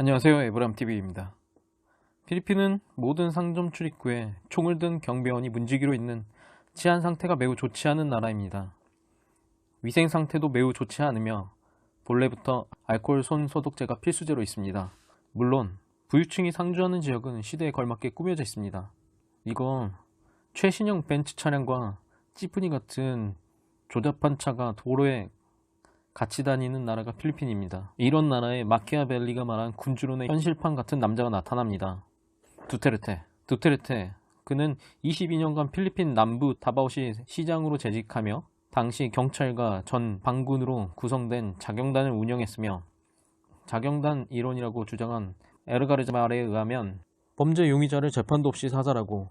안녕하세요. 에브람TV입니다. 필리핀은 모든 상점 출입구에 총을 든 경비원이 문지기로 있는 치안 상태가 매우 좋지 않은 나라입니다. 위생 상태도 매우 좋지 않으며 본래부터 알코올 손 소독제가 필수제로 있습니다. 물론 부유층이 상주하는 지역은 시대에 걸맞게 꾸며져 있습니다. 이건 최신형 벤츠 차량과 찌푸니 같은 조잡한 차가 도로에 같이 다니는 나라가 필리핀입니다. 이런 나라에 마키아벨리가 말한 군주론의 현실판 같은 남자가 나타납니다. 두테르테. 두테르테. 그는 22년간 필리핀 남부 다바오시 시장으로 재직하며 당시 경찰과 전 반군으로 구성된 자경단을 운영했으며 자경단 일원이라고 주장한 에르가르즈 말에 의하면 범죄 용의자를 재판도 없이 사살하고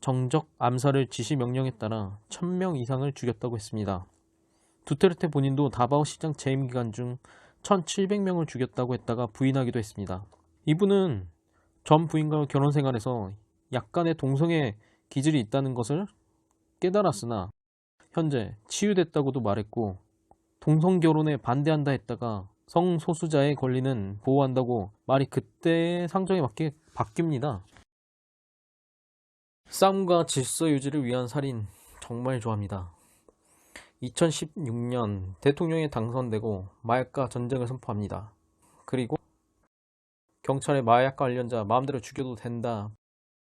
정적 암살을 지시 명령에 따라 1000명 이상을 죽였다고 했습니다. 두테르테 본인도 다바오 시장 재임 기간 중 1700명을 죽였다고 했다가 부인하기도 했습니다. 이분은 전 부인과 결혼 생활에서 약간의 동성애 기질이 있다는 것을 깨달았으나 현재 치유됐다고도 말했고 동성 결혼에 반대한다 했다가 성소수자의 권리는 보호한다고 말이 그때의 상정에 맞게 바뀝니다. 싸움과 질서 유지를 위한 살인 정말 좋아합니다. 2016년 대통령에 당선되고 마약과 전쟁을 선포합니다. 그리고 경찰의 마약 관련자 마음대로 죽여도 된다.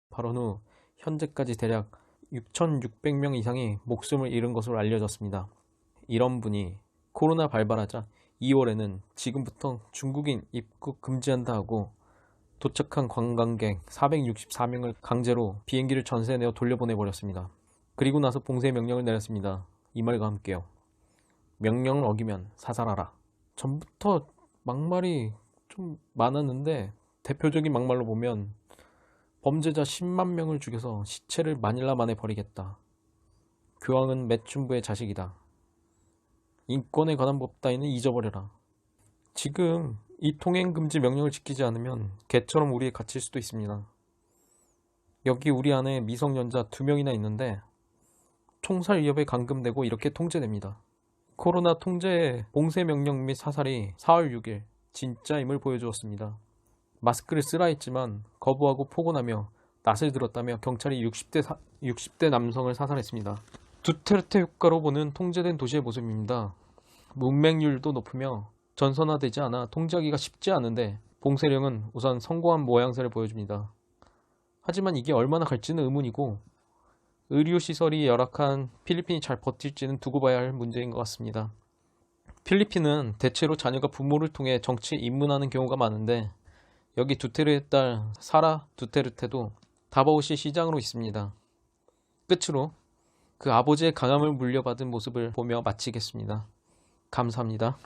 발언 후 현재까지 대략 6,600명 이상이 목숨을 잃은 것으로 알려졌습니다. 이런 분이 코로나 발발하자 2월에는 지금부터 중국인 입국 금지한다 하고 도착한 관광객 464명을 강제로 비행기를 전세 내어 돌려보내버렸습니다. 그리고 나서 봉쇄 명령을 내렸습니다. 이 말과 함께요. 명령을 어기면 사살하라. 전부터 막말이 좀 많았는데 대표적인 막말로 보면 범죄자 10만 명을 죽여서 시체를 마닐라 만에 버리겠다. 교황은 매춘부의 자식이다. 인권에 관한 법 따위는 잊어버려라. 지금 이 통행금지 명령을 지키지 않으면 개처럼 우리에 갇힐 수도 있습니다. 여기 우리 안에 미성년자 두 명이나 있는데 총살 위협에 감금되고 이렇게 통제됩니다. 코로나 통제 봉쇄 명령 및 사살이 4월 6일 진짜임을 보여주었습니다. 마스크를 쓰라 했지만 거부하고 포곤하며 낯을 들었다며 경찰이 60대, 사, 60대 남성을 사살했습니다. 두테르테 효과로 보는 통제된 도시의 모습입니다. 문맹률도 높으며 전선화되지 않아 통제하기가 쉽지 않은데 봉쇄령은 우선 성공한 모양새를 보여줍니다. 하지만 이게 얼마나 갈지는 의문이고 의료시설이 열악한 필리핀이 잘 버틸지는 두고 봐야 할 문제인 것 같습니다. 필리핀은 대체로 자녀가 부모를 통해 정치에 입문하는 경우가 많은데 여기 두테르의 딸 사라 두테르테도 다바오시 시장으로 있습니다. 끝으로 그 아버지의 강함을 물려받은 모습을 보며 마치겠습니다. 감사합니다.